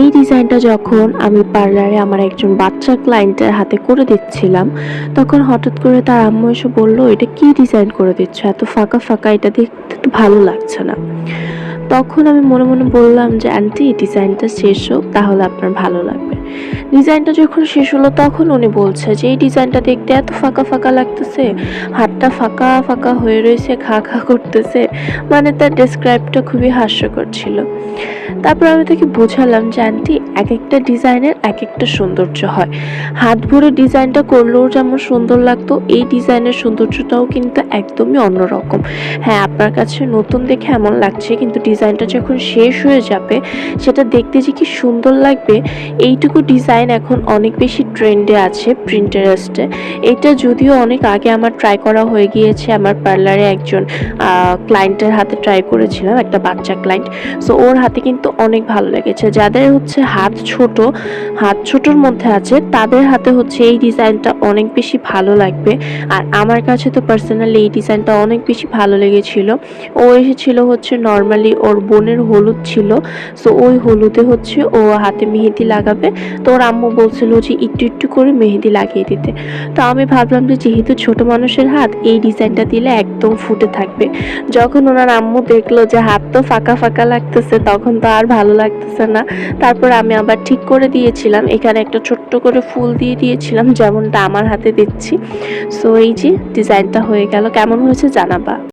এই ডিজাইনটা যখন আমি পার্লারে আমার একজন বাচ্চা ক্লায়েন্টের হাতে করে দিচ্ছিলাম, তখন হঠাৎ করে তার আম্মু এসে বলল, এটা কি ডিজাইন করে দিচ্ছ? এত ফাঁকা ফাঁকা, এটা দেখতে তো ভালো লাগছে না। তখন আমি মনে মনে বললাম যে, আন্টি ডিজাইনটা শেষ হোক, তাহলে আপনার ভালো লাগবে। ডিজাইনটা যখন শেষ হলো, তখন উনি বলছে যে, এই ডিজাইনটা দেখতে এত ফাঁকা ফাঁকা লাগতেছে। হাতটা ফাঁকা ফাঁকা হয়ে রয়েছে, খা খা করতেছে। মানে তার ডেসক্রাইবটা খুবই হাস্যকর ছিল। তারপর আমি তাকে বোঝালাম যে, আন্টি এক একটা ডিজাইনের এক একটা সৌন্দর্য হয়। হাত ভরে ডিজাইনটা করলেও যেমন সুন্দর লাগতো, এই ডিজাইনের সৌন্দর্যটাও কিন্তু একদমই অন্যরকম। হ্যাঁ আপনার কাছে নতুন দেখে এমন লাগছে, কিন্তু ডিজাইনটা যখন শেষ হয়ে যাবে, সেটা দেখতে যে কি সুন্দর লাগবে, এইটুকু ডিজাইন এখন অনেক বেশি ট্রেন্ডে আছে প্রিন্টারেস্টে এটা যদিও অনেক আগে আমার ট্রাই করা হয়ে গিয়েছে, আমার পার্লারে একজন ক্লায়েন্টের হাতে ট্রাই করেছিলাম, একটা বাচ্চা ক্লায়েন্ট সো ওর হাতে কিন্তু অনেক ভালো লেগেছে। যাদের হচ্ছে হাত ছোট, হাত ছোটোর মধ্যে আছে, তাদের হাতে হচ্ছে এই ডিজাইনটা অনেক বেশি ভালো লাগবে। আর আমার কাছে তো পার্সোনালি এই ডিজাইনটা অনেক বেশি ভালো লেগেছিল। ও এসেছিল হচ্ছে নর্মালি ওর বোনের হলুদ ছিল। সো ওই হলুদে হচ্ছে ও হাতে মেহেদি লাগাবে। তো ওর আম্মু বলছিল যে একটু একটু করে মেহেদি লাগিয়ে দিতে। তো আমি ভাবলাম যে যেহেতু ছোট মানুষের হাত, এই ডিজাইনটা দিলে একদম ফুটে থাকবে। যখন ওনার আম্মু দেখল যে হাত তো ফাঁকা ফাঁকা লাগতেছে, তখন তো আর ভালো লাগতেছে না। তারপর আমি আবার ঠিক করে দিয়েছিলাম, এখানে একটা ছোট্ট করে ফুল দিয়ে দিয়েছিলাম, যেমনটা আমার হাতে দিচ্ছি। সো এই যে ডিজাইনটা হয়ে গেল, কেমন হয়েছে জানাবা।